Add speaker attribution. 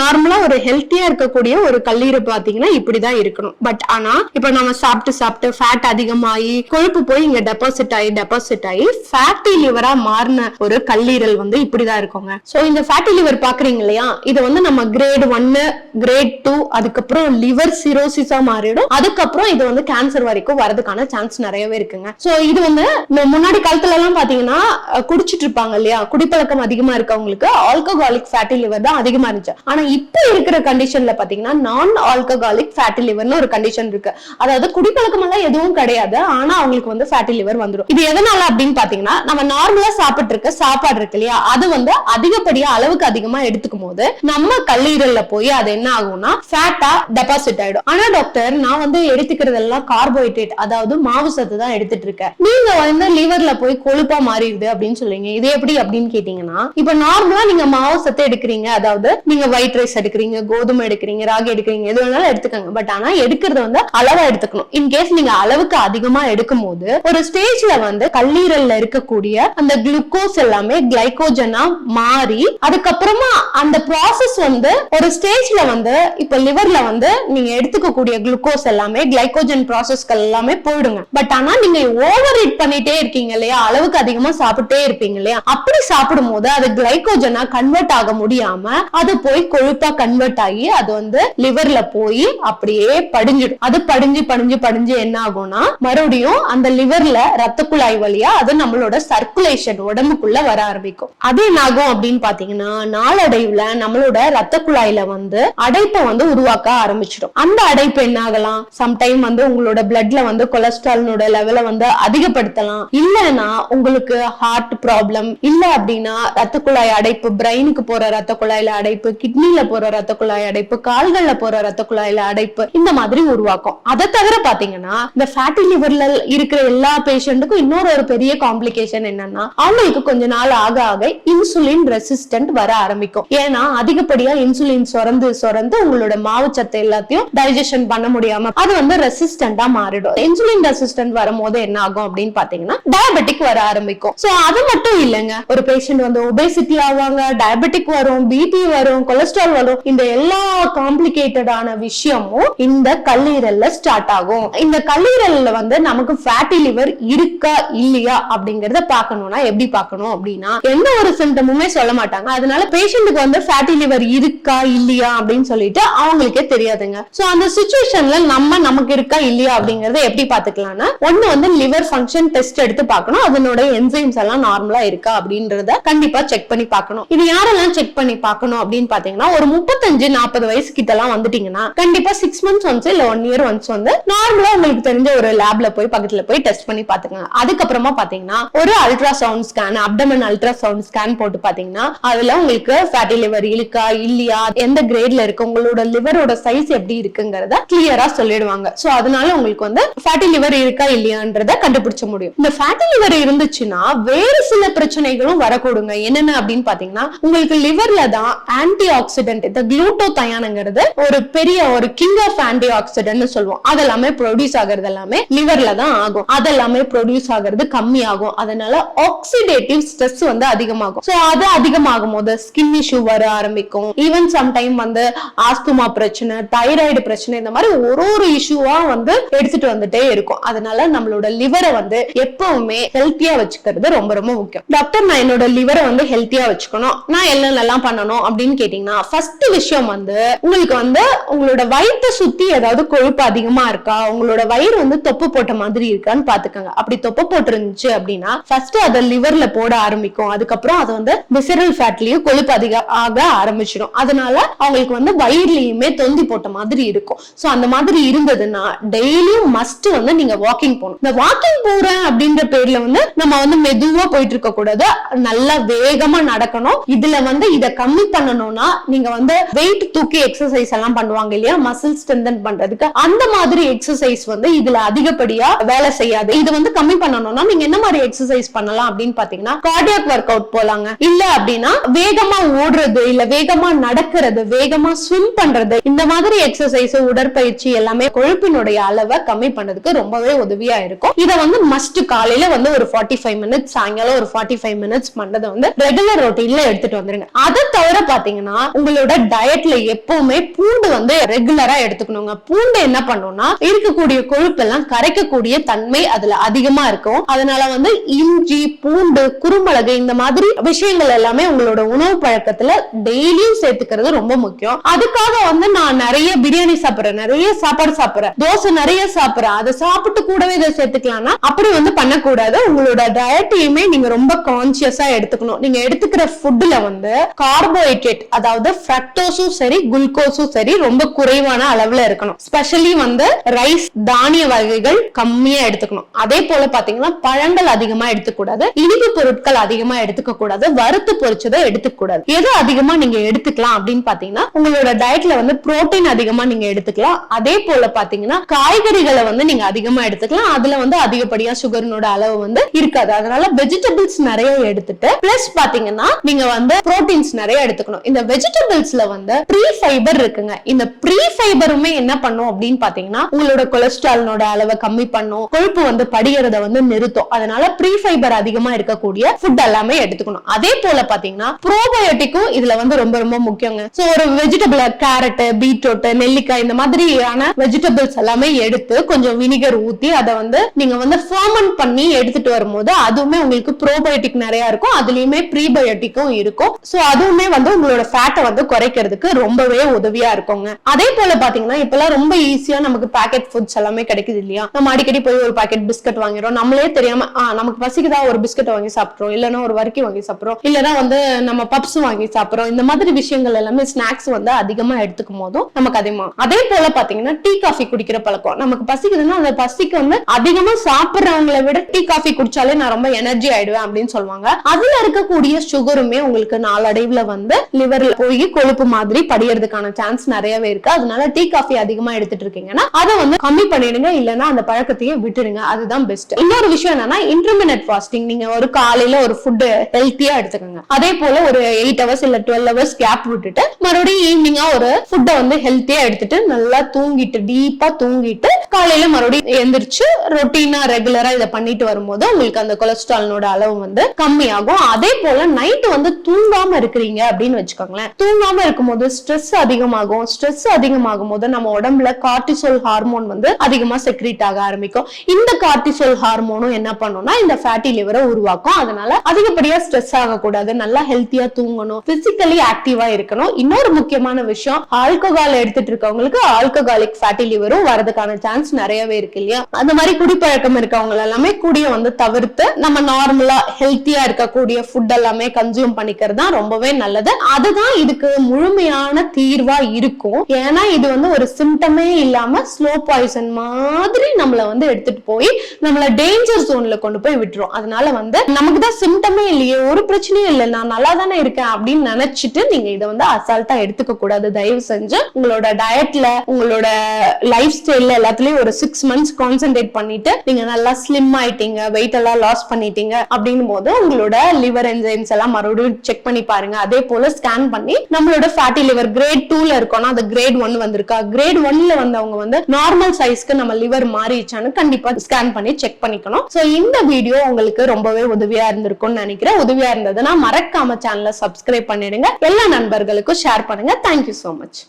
Speaker 1: நார்மலா ஒரு ஹெல்த்தியா இருக்கக்கூடிய ஒரு கல்லீரல் பாத்தீங்கன்னா இப்படிதான் இருக்கணும். பட் ஆனா இப்ப நம்ம சாப்பிட்டு சாப்பிட்டு ஃபேட் அதிகமாகி கொழுப்பு போய் இங்க டெபாசிட் ஆகி டெபாசிட் ஆகி ஃபேட்டி லிவரா மாறின ஒரு கல்லீரல் வந்து இப்படிதான் இருக்குங்க. சோ இந்த ஃபேட்டி லிவர் பாக்குறீங்க இல்லையா? இது வந்து நம்ம கிரேட் ஒன்னு கிரேட் டூ அதுக்கப்புறம் லிவர் சிரோசிஸா மாறிடும். அதுக்கப்புறம் இது வந்து கேன்சர் வரைக்கும் வரதுக்கான சான்ஸ் நிறையவே இருக்குங்க. சோ இது வந்து முன்னாடி காலத்துல எல்லாம் பாத்தீங்கன்னா குடிச்சிட்டு இருப்பாங்க இல்லையா? குடிப்பழக்கம் அதிகமா இருக்கவங்களுக்கு ஆல்கஹாலிக் ஃபேட்டி லிவர் தான் அதிகமா இருந்துச்சு. ஆனா இப்ப இருக்கிற கண்டிஷன்ல பாத்தீங்கன்னா நான் ஆல்கஹாலிக் ஃபேட்டி லிவர்னு ஒரு கண்டிஷன் இருக்கு. அதாவது குடிப்பழக்கம் எல்லாம் எதுவும் கிடையாது. ஆனா அவங்களுக்கு வந்து ஃபேட்டி லிவர் வந்துடும் இது எதனால அப்படின்னு பாத்தீங்கன்னா நம்ம நார்மலா சாப்பிட்டு இருக்க சாப்பாடு இருக்கு இல்லையா? அது வந்து அதிகப்படியா அளவுக்கு அதிகமா எடுத்துக்கும் போது நம்ம கல்லீரல்ல போய் அது என்ன ஆகும்னா ஃபேட்டா டெபாசிட் ஆயிடும். ஆனா டாக்டர் நான் வந்து எடுத்துக்கிறது எல்லாம் கார்போஹைட்ரேட் அதாவது மாவு சத்து தான் எடுத்துட்டு இருக்கேன். நீங்க வந்து லிவர்ல போய் கொழுப்பா மாறிடுது அப்படின்னு சொல்லுங்க இது எப்படி அப்படின்னு கேட்டீங்கன்னா இப்ப நார்மலா நீங்க மாவு சத்து எடுக்கிறீங்க. அதாவது நீங்க ஒயிட் ரைஸ் எடுக்கிறீங்க கோதுமை எடுக்கிறீங்க ராகி எடுக்கிறீங்க எது வேணாலும் எடுத்துக்கோங்க. பட் ஆனா எடுக்கிறது வந்து அளவா எடுத்துக்கணும். இன்கேஸ் நீங்க அளவுக்கு அதிகமா எடுக்கும் போது ஒரு ஸ்டேஜ்ல வந்து கல்லீரல்ல இருக்கக்கூடிய அந்த குளுக்கோஸ் எல்லாமே கிளைகோஜனா மாறி அதுக்கப்புறமா அந்த ப்ராசஸ் வந்து ஒரு ஸ்டேஜ்ல வந்து இப்ப லிவர்ல வந்து நீங்க எடுத்துக்கக்கூடிய குளுக்கோஸ் எல்லாமே கிளைகோஜன் ப்ராசஸ்கள் எல்லாமே போயிடுங்க. பட் ஆனா நீங்க ஓவர் ஈட் பண்ணிட்டே இருக்கீங்க இல்லையா? அளவுக்கு அதிகமா சாப்பிட்டே இருப்பீங்க இல்லையா? அப்படி சாப்பிடும் போது அது கிளைகோஜனா கன்வெர்ட் ஆக முடியாம அது போய் கொழுப்பா கன்வெர்ட் ஆகி அது வந்து லிவர்ல போய் அப்படியே படிஞ்சிடும். அது படிஞ்சு படிஞ்சு படிஞ்சு என்ன ஆகும்னா மறுபடியும் அந்த லிவர்ல ரத்த குழாய் வழியா அது நம்மளோட சர்க்குலேஷன் உடம்புக்குள்ள வர ஆரம்பிக்கும். அது என்ன ஆகும் அப்படின்னு பாத்தீங்கன்னா நாளடைவுல நம்மளோட ரத்த குழாயில வந்து அடைப்பை வந்து உருவாக்க ஆரம்பிச்சிடும். அந்த அடைப்பு என்ன ஆகலாம்? சம்டைம் வந்து உங்களோட பிளட்ல வந்து கொலஸ்ட்ராலோட லெவலை வந்து அதிகப்படுத்தலாம். இல்லைன்னா உங்களுக்கு ஹார்ட் ப்ராப்ளம் இல்ல அப்படின்னா ரத்த குழாய் அடைப்பு பிரெயினுக்கு போற ரத்த குழாயில அடைப்பு கிட்னி கிட்னில போற ரத்த குழாய் அடைப்பு கால்கள்ல போற ரத்த குழாயில அடைப்பு இந்த மாதிரி உருவாக்கும். அதை தவிர பாத்தீங்கன்னா இந்த ஃபேட்டி லிவர்ல இருக்கிற எல்லா பேஷண்ட்டுக்கும் இன்னொரு ஒரு பெரிய காம்ப்ளிகேஷன் என்னன்னா அவங்களுக்கு கொஞ்ச நாள் ஆக ஆக இன்சுலின் ரெசிஸ்டன்ட் வர ஆரம்பிக்கும். ஏன்னா அதிகப்படியா இன்சுலின் சுரந்து சுரந்து உங்களோட மாவுச்சத்து எல்லாத்தையும் டைஜஷன் பண்ண முடியாம அது வந்து ரெசிஸ்டண்டா மாறிடும். இன்சுலின் ரெசிஸ்டன்ட் வரும்போது என்ன ஆகும் அப்படின்னு பாத்தீங்கன்னா டயபெட்டிக் வர ஆரம்பிக்கும். சோ அது மட்டும் இல்லைங்க. ஒரு பேஷண்ட் வந்து ஒபேசிட்டி ஆவாங்க டயபெட்டிக் வரும் பிபி வரும் கொலஸ்ட்ரால் வரும். இந்த எல்லா காம்ப்ளிகேட்டடான விஷயமும் இந்த கல்லீரல்ல ஸ்டார்ட் ஆகும். இந்த கல்லீரல்ல வந்து நமக்கு ஃபேட்டி லிவர் இருக்கா இல்லையா அப்படிங்கறத பார்க்கணும்னா எப்படி பாக்கணும் அப்படின்னா எந்த ஒரு சிம்டமுமே சொல்ல மாட்டாங்க. அதனால பேஷண்ட்டுக்கு வந்து ஃபேட்டி லிவர் இருக்கா இல்லையா அப்படின்னு சொல்லிட்டு அவங்களுக்கே தெரியாதுங்க. சோ அந்த சுச்சுவேஷன்ல நம்ம நமக்கு இருக்கா இல்லையா அப்படிங்கறத எப்படி பாத்துக்கலாம்னா ஒண்ணு வந்து லிவர் ஃபங்க்ஷன் டெஸ்ட் எடுத்து பார்க்கணும். அதனோட என்சைம்ஸ் எல்லாம் நார்மலா இருக்கா அப்படின்றத கண்டிப்பா செக் பண்ணி பார்க்கணும். இது யாரெல்லாம் செக் பண்ணி பார்க்கணும் அப்படின்னு பாத்தீங்கன்னா ஒரு முப்பத்தஞ்சு நாற்பது வயசு கிட்ட எல்லாம் வந்துட்டீங்கன்னா கண்டிப்பா சிக்ஸ் மந்த்ஸ் ஒன்ஸ் இல்ல ஒன் இயர் ஒன்ஸ் வந்து நார்மலா உங்களுக்கு தெரிஞ்ச ஒரு லேப்ல போய் பக்கத்துல போய் டெஸ்ட் பண்ணி பாத்துக்கங்க அதுக்கப்புறமா பாத்தீங்கன்னா ஒரு ultrasound scan abdomen ultrasound scan போட்டு பாத்தீங்கன்னா அதுல உங்களுக்கு ஃபேட்டி லிவர் இருக்கா இல்லையா எந்த கிரேட்ல இருக்கு உங்களோட லிவரோட சைஸ் எப்படி இருக்குங்கிறத கிளியரா சொல்லிடுவாங்க. சோ அதனால உங்களுக்கு வந்து ஃபேட்டி லிவர் இருக்கா இல்லையான்றத கண்டுபிடிச்ச முடியும். இந்த ஃபேட்டி லிவர் இருந்துச்சுன்னா வேறு சில பிரச்சனைகளும் வரக்கூடுங்க. என்னென்ன அப்படின்னு பாத்தீங்கன்னா உங்களுக்கு லிவர்ல தான் ஆன்டி ஆக்சிடென்ட் இந்த குளூட்டோ ஒரு பெரிய ஒரு கிங் ஆஃப் ஆன்டி ஆக்சிடென்ட் சொல்லுவோம். அதெல்லாமே ப்ரொடியூஸ் ஆகுறது எல்லாமே லிவர்ல தான் ஆகும். அதெல்லாமே ப்ரொடியூஸ் ஆகுறது கம்மி ஆகும் அதனால ஆக்சிடேட்டிவ் ஸ்ட்ரெஸ் வந்து அதிகமாகும். சோ அது அதிகமாகும் போது ஸ்கின் இஷ்யூ வர ஆரம்பிக்கும். ஈவன் சம்டைம் வந்து ஆஸ்துமா பிரச்சனை தைராய்டு பிரச்சனை இந்த மாதிரி ஒரு ஒரு இஷ்யூவா வந்து எடுத்துட்டு வந்துட்டே இருக்கும். அதனால நம்மளோட லிவரை வந்து எப்பவுமே ஹெல்த்தியா வச்சுக்கிறது ரொம்ப ரொம்ப முக்கியம். டாக்டர் நான் என்னோட லிவரை வந்து ஹெல்த்தியா வச்சுக்கணும். நான் என்னென்னலாம் பண்ணணும் அப்படின்னு கேட்டீங்கன்னா ஃபர்ஸ்ட் விஷயம் வந்து உங்களுக்கு வந்து உங்களோட வயிற்றை சுத்தி ஏதாவது கொழுப்பு அதிகமா இருக்கா? உங்களோட வயிறு வந்து தொப்பு போட்ட மாதிரி இருக்கான்னு பாத்துக்கோங்க. அப்படி தொப்பு போட்டிருந்துச்சு அப்படின்னா ஃபர்ஸ்ட் அதை லிவர்ல போட ஆரம்பிக்கும். அதுக்கப்புறம் அது வந்து விசரல் ஃபேட்லயும் கொழுப்பு அதிக ஆக ஆரம்பிச்சிடும். அதனால அவங்களுக்கு வந்து வயிறுலயுமே தொந்தி போட்ட மாதிரி இருக்கும். சோ அந்த மாதிரி இருந்ததுன்னா டெய்லியும் மஸ்ட் வந்து நீங்க வாக்கிங் போகணும். இந்த வாக்கிங் போறேன் அப்படின்ற பேர்ல வந்து நம்ம வந்து மெதுவா போயிட்டு இருக்க கூடாது நல்லா வேகமா நடக்கணும். இதுல வந்து இதை கம்மி பண்ணணும்னா நீங்க வந்து வெயிட் தூக்கி எக்ஸசைஸ் எல்லாம் பண்ணுவாங்க இல்லையா? மசில் ஸ்ட்ரென்தன் பண்றதுக்கு அந்த மாதிரி எக்ஸசைஸ் வந்து இதுல அதிகப்படியா வேலை செய்யாது. இது வந்து கம்மி பண்ணணும்னா நீங்க என்ன மாதிரி எக்ஸசைஸ் பண்ணலாம் அப்படின்னு பாத்தீங்கன்னா கார்டியாக் ஒர்க் அவுட் போலாங்க. இல்ல அப்படின்னா வேகமா ஓடுறது இல்ல வேகமா நடக்கிறது வேகமா ஸ்விம் பண்றது இந்த மாதிரி எக்ஸசைஸ் உடற்பயிற்சி எல்லாமே கொழுப்பினுடைய அளவை கம்மி பண்ணதுக்கு ரொம்பவே உதவியா இருக்கும். இதை வந்து மஸ்ட் காலையில வந்து ஒரு ஃபார்ட்டி ஃபைவ் மினிட்ஸ் சாயங்காலம் ஒரு ஃபார்ட்டி ஃபைவ் மினிட்ஸ் பண்றதை வந்து ரெகுலர் ரொட்டீன்ல எடுத்துட்டு வந்துருங்க. அதை தவிர பாத்தீங்கன்னா உங்களோட டயட்ல எப்பவுமே பூண்டு வந்து ரெகுலரா எடுத்துக்கணுங்க. பூண்டு என்ன பண்ணும்னா இருக்கக்கூடிய கொழுப்பெல்லாம் கரைக்கக்கூடிய தன்மை அதுல அதிகமா இருக்கும். அதனால வந்து இஞ்சி பூண்டு குறுமிளகு இந்த மாதிரி விஷயங்கள் எல்லாமே உங்களோட உணவு பழக்கத்துல டெய்லியும் சேர்த்துக்கிறது ரொம்ப முக்கியம். அதுக்காக வந்து நான் நிறைய பிரியாணி சாப்பிடுறேன். நிறைய சாப்பாடு சாப்பிடுறேன். தோசை நிறைய சாப்பிடுறேன். அதை சாப்பிட்டு கூடவே இதை சேர்த்துக்கலாம்னா அப்படி வந்து பண்ணக்கூடாது. உங்களோட டயட்டையுமே நீங்க ரொம்ப கான்சியஸா எடுத்துக்கணும். நீங்க எடுத்துக்கிற ஃபுட்ல வந்து கார்போஹைட்ரேட் அதாவது ஃப்ரக்டோஸும் சரி குளுக்கோஸும் சரி ரொம்ப குறைவான அளவுல இருக்கணும். ஸ்பெஷலி வந்து ரைஸ் தானிய வகைகள் கம்மியா எடுத்துக்கணும். அதே போல பாத்தீங்கன்னா பழங்கள் அதிகமா எடுத்துக்கூடாது இனிப்பு பொருட்கள் அதிகமா எடுத்துக்க கூடாது வறுத்து பொரிச்சதை எடுத்துக்கூடாது எது அதிகமா நீங்க எடுத்துக்கலாம் அப்படின்னு பாத்தீங்கன்னா உங்களோட டயட்ல வந்து புரோட்டீன் அதிகமா நீங்க எடுத்துக்கலாம். அதே போல பாத்தீங்கன்னா காய்கறிகளை வந்து நீங்க அதிகமா எடுத்துக்கலாம். அதுல வந்து அதிகப்படியா சுகரினோட அளவு வந்து இருக்காது. அதனால வெஜிடபிள்ஸ் நிறைய எடுத்துட்டு பிளஸ் பாத்தீங்கன்னா நீங்க வந்து புரோட்டீன்ஸ் நிறைய எடுத்துக்கணும். இந்த வெஜிடபிள் வெஜிடபிள்ஸ்ல வந்து ப்ரீ ஃபைபர் இருக்குங்க. இந்த ப்ரீ ஃபைபருமே என்ன பண்ணும் அப்படின்னு பாத்தீங்கன்னா உங்களோட கொலஸ்ட்ராலோட அளவை கம்மி பண்ணும் கொழுப்பு வந்து படிகிறத வந்து நிறுத்தும். அதனால ப்ரீ ஃபைபர் அதிகமா இருக்கக்கூடிய ஃபுட் எல்லாமே எடுத்துக்கணும். அதே போல பாத்தீங்கன்னா ப்ரோபயோட்டிக்கும் இதுல வந்து ரொம்ப ரொம்ப முக்கியங்க. சோ ஒரு வெஜிடபிள் கேரட் பீட்ரூட் நெல்லிக்காய் இந்த மாதிரியான வெஜிடபிள்ஸ் எல்லாமே எடுத்து கொஞ்சம் வினிகர் ஊத்தி அதை வந்து நீங்க வந்து ஃபர்மன் பண்ணி எடுத்துட்டு வரும்போது அதுவுமே உங்களுக்கு ப்ரோபயோட்டிக் நிறைய இருக்கும். அதுலயுமே ப்ரீபயோட்டிக்கும் இருக்கும். சோ அதுவுமே வந்து உங்களோட ஃபேட்டை வந்து குறைக்கிறதுக்கு ரொம்பவே உதவியா இருக்குங்க. அதே போல பாத்தீங்கன்னா இப்பெல்லாம் ரொம்ப ஈஸியா நமக்கு பாக்கெட் ஃபுட்ஸ் எல்லாமே கிடைக்குது இல்லையா? நம்ம அடிக்கடி போய் ஒரு பாக்கெட் பிஸ்கட் வாங்கிறோம் நம்மளே தெரியாம நமக்கு பசிக்குதா ஒரு பிஸ்கட் வாங்கி சாப்பிடுறோம். இல்லைன்னா ஒரு வரைக்கும் வாங்கி சாப்பிடுறோம். இல்லைன்னா வந்து நம்ம பப்ஸ் வாங்கி சாப்பிடுறோம். இந்த மாதிரி விஷயங்கள் எல்லாமே ஸ்நாக்ஸ் வந்து அதிகமா எடுத்துக்கும் போதும் நமக்கு அதிகமா. அதே போல பாத்தீங்கன்னா டீ காஃபி குடிக்கிற பழக்கம். நமக்கு பசிக்குதுன்னா அந்த பசிக்கு வந்து அதிகமா சாப்பிடுறவங்களை விட டீ காஃபி குடிச்சாலே நான் ரொம்ப எனர்ஜி ஆயிடுவேன் அப்படின்னு சொல்லுவாங்க. அதுல இருக்கக்கூடிய சுகருமே உங்களுக்கு நாளடைவுல வந்து லிவர்ல போய் கொழுப்பு மாதிரி படியறதுக்கான சான்ஸ் நிறையவே இருக்கு. அதனால டீ காஃபி அதிகமா எடுத்துட்டு இருக்கீங்கன்னா அதை வந்து கம்மி பண்ணிடுங்க. இல்லைன்னா அந்த பழக்கத்தையே விட்டுடுங்க. அதுதான் பெஸ்ட் இன்னொரு விஷயம் என்னன்னா இன்டர்மினட் ஃபாஸ்டிங் நீங்க ஒரு காலையில ஒரு ஃபுட் ஹெல்த்தியா எடுத்துக்கோங்க. அதே போல ஒரு எயிட் ஹவர்ஸ் இல்ல டுவெல் ஹவர்ஸ் கேப் விட்டுட்டு மறுபடியும் ஈவினிங்கா ஒரு ஃபுட்டை வந்து ஹெல்த்தியா எடுத்துட்டு நல்லா தூங்கிட்டு டீப்பா தூங்கிட்டு காலையில மறுபடியும் எந்திரிச்சு ரொட்டீனா ரெகுலரா இதை பண்ணிட்டு வரும்போது உங்களுக்கு அந்த கொலஸ்ட்ராலோட அளவு வந்து கம்மியாகும். அதே போல நைட் வந்து தூங்காம இருக்கிறீங்க அப்படின்னு வச்சுக்கோங்களேன். தூங்காம இருக்கும்போது ஸ்ட்ரெஸ் அதிகமாகும். ஸ்ட்ரெஸ் அதிகமாகும் போது நம்ம உடம்புல கார்டிசோல் ஹார்மோன் வந்து அதிகமா செக்ரீட் ஆக ஆரம்பிக்கும். இந்த கார்டிசோல் ஹார்மோனும் என்ன பண்ணும்னா இந்த ஃபேட்டி லிவரை உருவாக்கும். அதனால அதிகப்படியா ஸ்ட்ரெஸ் ஆகக்கூடாது. நல்லா ஹெல்த்தியா தூங்கணும். பிசிக்கலி ஆக்டிவா இருக்கணும். இன்னொரு முக்கியமான விஷயம் ஆல்கஹால் எடுத்துட்டு இருக்கவங்களுக்கு ஆல்கஹாலிக் ஃபேட்டி லிவரும் வரதுக்கான சான்ஸ் நிறையவே இருக்கு இல்லையா? அந்த மாதிரி குடிப்பழக்கம் இருக்கவங்க எல்லாமே குடிய வந்து தவிர்த்து நம்ம நார்மலா ஹெல்த்தியா இருக்கக்கூடிய ஃபுட் எல்லாமே கன்சியூம் பண்ணிக்கிறது தான் ரொம்பவே நல்லது. அதுதான் இதுக்கு முழுமையான தீர்வா இருக்கும். ஏன்னா இது வந்து ஒரு சிம்டமே இல்லாம ஸ்லோ பாய்சன் மாதிரி நம்மள வந்து எடுத்துட்டு போய் நம்மள டேஞ்சர் ஜோன்ல கொண்டு போய் விட்டுரும். அதனால வந்து நமக்கு தான் சிம்டமே இல்லையே ஒரு பிரச்சனையும் இல்லை. நான் நல்லா தானே இருக்கேன் அப்படின்னு நினைச்சிட்டு நீங்க இதை வந்து அசால்ட்டா எடுத்துக்க கூடாது. தயவு செஞ்சு உங்களோட டயட்ல உங்களோட லைஃப் ஸ்டைல்ல எல்லாத்துலயும் ஒரு சிக்ஸ் மந்த்ஸ் கான்சென்ட்ரேட் பண்ணிட்டு நீங்க நல்லா ஸ்லிம் ஆயிட்டீங்க வெயிட் எல்லாம் லாஸ் பண்ணிட்டீங்க அப்படின்னும் போது உங்களோட லிவர் என்சைம்ஸ் எல்லாம் மறுபடியும் செக் பண்ணி பாருங்க. அதே போல ஸ்கேன் பண்ணி நம்மளோட ஃபேட்டி லிவர் கிரேட் டூல இருக்கோம்னா அது கிரேட் ஒன் வந்திருக்கா? கிரேட் ஒன்ல வந்தவங்க வந்து நார்மல் சைஸ்க்கு நம்ம லிவர் மாறிடுச்சான்னு கண்டிப்பா ஸ்கேன் பண்ணி செக் பண்ணிக்கணும். சோ இந்த வீடியோ உங்களுக்கு ரொம்பவே உதவியா இருந்திருக்கும்னு நினைக்கிறேன். உதவியா இருந்ததுன்னா மறக்காம சேனலை சப்ஸ்கிரைப் பண்ணிடுங்க. எல்லா நண்பர்களுக்கும் ஷேர் பண்ணுங்க. Thank you so much